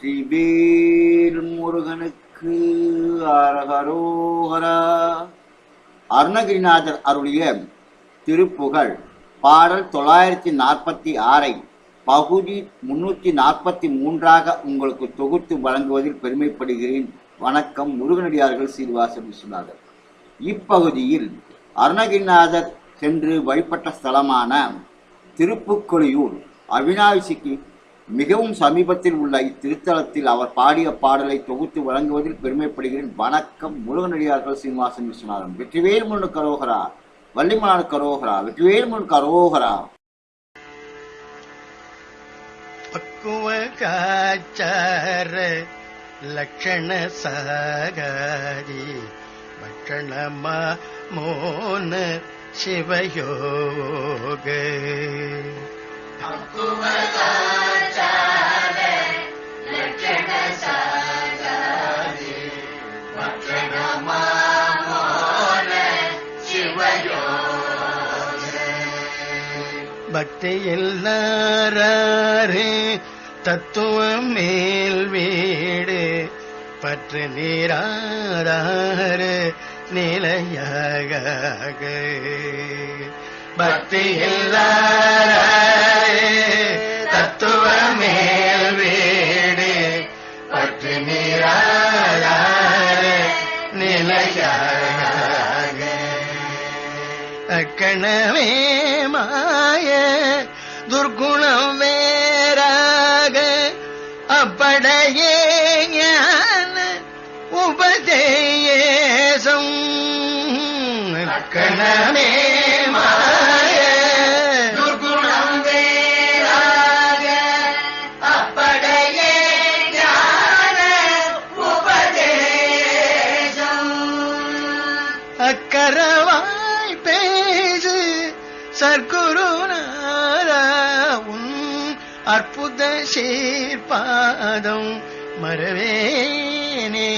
வெற்றிவேல் முருகனுக்கு அரகரோகரா அருணகிரிநாதர் அருளிய திருப்புகழ் பாடல் தொள்ளாயிரத்தி நாற்பத்தி ஆறை பகுதி முன்னூற்றி நாற்பத்தி மூன்றாக உங்களுக்கு தொகுத்து வழங்குவதில் பெருமைப்படுகிறேன். வணக்கம் முருகனடியார்கள் சீனிவாசன் விஸ்வநாதர் இப்பகுதியில் அருணகிரிநாதர் சென்று வழிபட்ட ஸ்தலமான திருப்புக்கொழியூர் அவினாசிக்கு மிகவும் சமீபத்தில் உள்ள இத்திருத்தலத்தில் அவர் பாடிய பாடலை தொகுத்து வழங்குவதில் பெருமைப்படுகிறேன். வணக்கம் முருகனடியார்கள் சீனிவாசன் விஸ்வநாதன். வெற்றிவேல் முன் கரோகரா வள்ளிமலான கரோகரா வெற்றிவேல் முன் கரோகரா. பக்குவ காச்சார லட்சண சாகாரி பட்சணமா மோன சிவயோக. பக்குவ பக்தியில் நாரே தத்துவம் மேல் வீடு பற்று நீராறு நிலையாக பக்தியில் தத்துவ மேல் வீடு பற்று நீராறு நிலையாக அக்கணமே துர்குணம் வேறாக அப்படையே உபதேசம் அக்கணமே மாய சர்க்குருநாதா அற்புத சீர்பாதம் மறவேனே.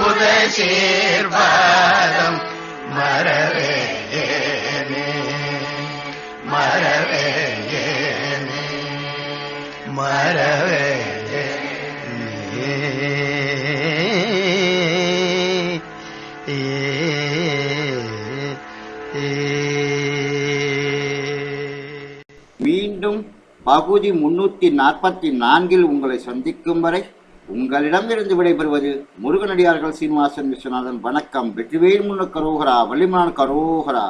அற்புத சீர்வாதம் மரவே மரவே மறவேனே மீண்டும் பகுதி முன்னூற்றி நாற்பத்தி நான்கில் உங்களை சந்திக்கும் வரை உங்களிடமிருந்து விடைபெறுவது முருகனடியார்கள் சீனிவாசன் விஸ்வநாதன். வணக்கம். வெற்றிவேல் முன்ன கரோகரா வள்ளிமான் கரோகரா.